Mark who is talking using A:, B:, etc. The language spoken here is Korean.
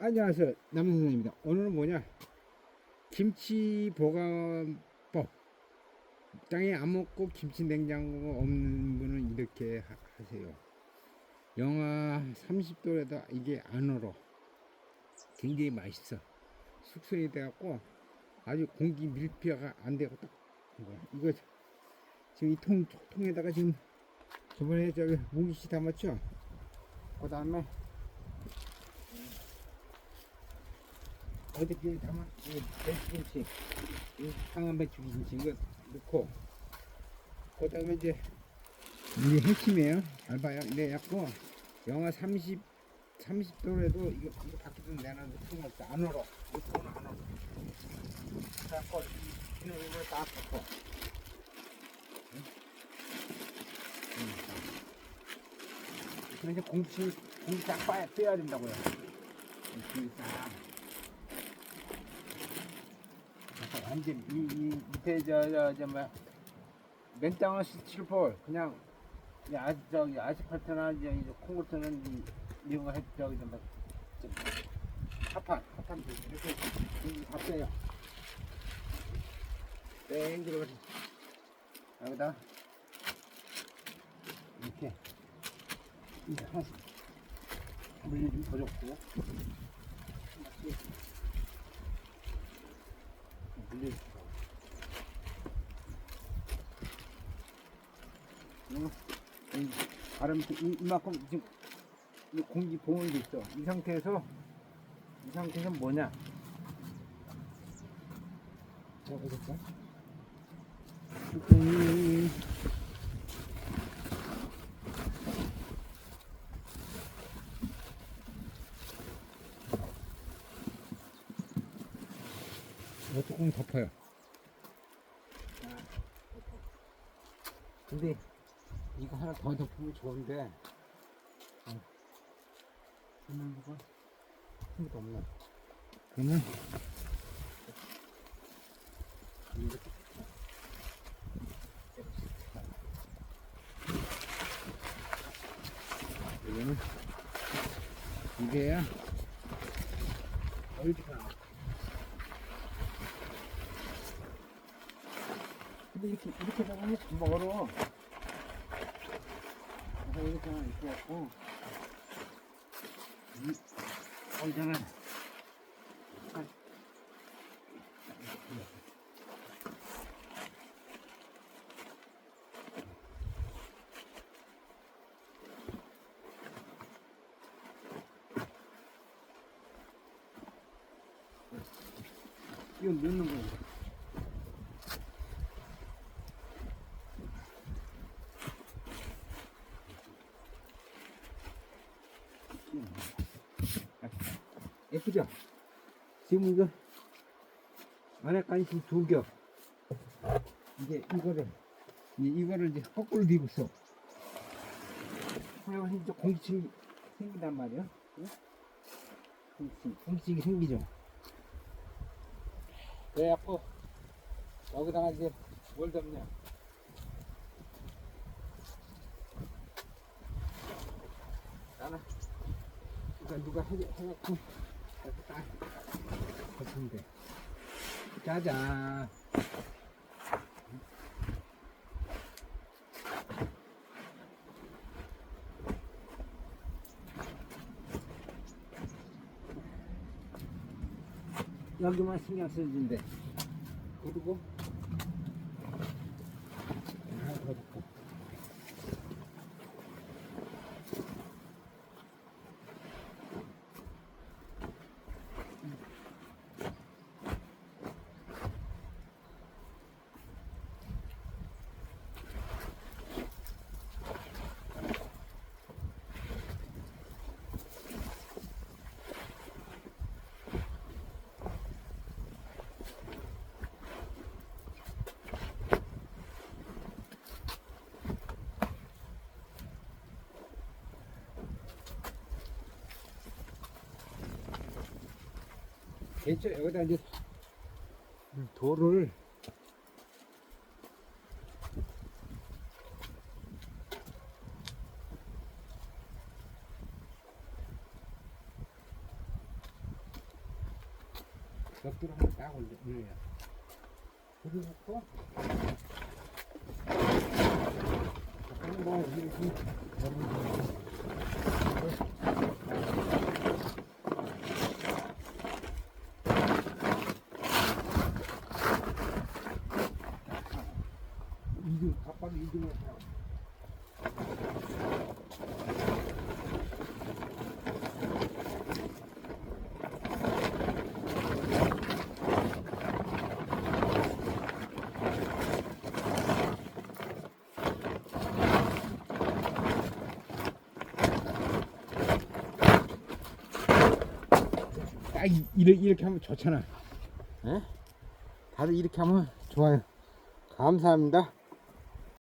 A: 안녕하세요. 남선생입니다. 오늘은 뭐냐? 김치 보관법. 땅에 안 먹고 김치 냉장고가 없는 분은 이렇게 하, 하세요. 영하 30도에다 이게 안 얼어 굉장히 맛있어. 숙성이 돼갖고 아주 공기 밀폐가 안 되고 딱 이거 지금 이 통 통에다가 지금 저번에 저기 무기씨 담았죠? 그 다음에 어저께 담아 이 배추김치 이 상한 배추김치 이거 넣고 그 다음에 이제 이게 핵심이에요. 잘 봐요. 근데 약고 영하 30 30도에도 이거, 이거 밖에서 내놔도 상관없어. 안 얼어 이거 손안 얼어 그래갖고 이는 이걸 딱 덮어. 응? 응. 이제 공기 공기 딱 빼야, 된다고요. 공기 딱 완전 이, 이 밑에 저저저 뭐야? 맨땅을 칠볼 그냥 이 아, 저기 아스팔트나 이제 콩고트는 이, 이런 거 해, 저기 좀 합판 합판 이렇게 빼요. 땡 들어가서 여기다. 이렇게. 이렇게 하나씩 물좀 더 줬고 바람 이, 이만큼 지금 이 공기 봉원도 있어. 이 상태에서 이 상태에서 뭐냐? 자 보실까 음, 이 거 조금 덮어요. 근데 이거 하나 더 덮으면 좋은데. 어. 설명서가 한 개도 없네 그러면 이렇게 이거는 이게야. 어디가 근데 이렇게 이렇게 잡으면 금방 얼어 그래서 이렇게 하나 이렇게 갖고. 이 얼잖아 이거 넣는 거야 예쁘죠? 지금 이거 안에까지 두 겹. 이제 이거를 이- 이거를 이제 거꾸로 뒤고 있어. 그러면 이제 공기층이 생긴단 말이야. 응? 공기층, 공기층이 생기죠. 그래갖고 여기다가 이제 뭘 덮냐? 나는 누가 해, 해갖고 덮으면 돼. 짜잔. 여기만 신경 써준대. 그리고 하나 더 덮고. 됐죠? 여기다 이제 돌을 벽돌 한번 딱 올려 올려요. 그래놓고 약간 뭐 이렇게 갑바도 이중을 하고 딱 이- 이렇게, 이렇게 하면 좋잖아. 예? 다들 이렇게 하면 좋아요. 감사합니다.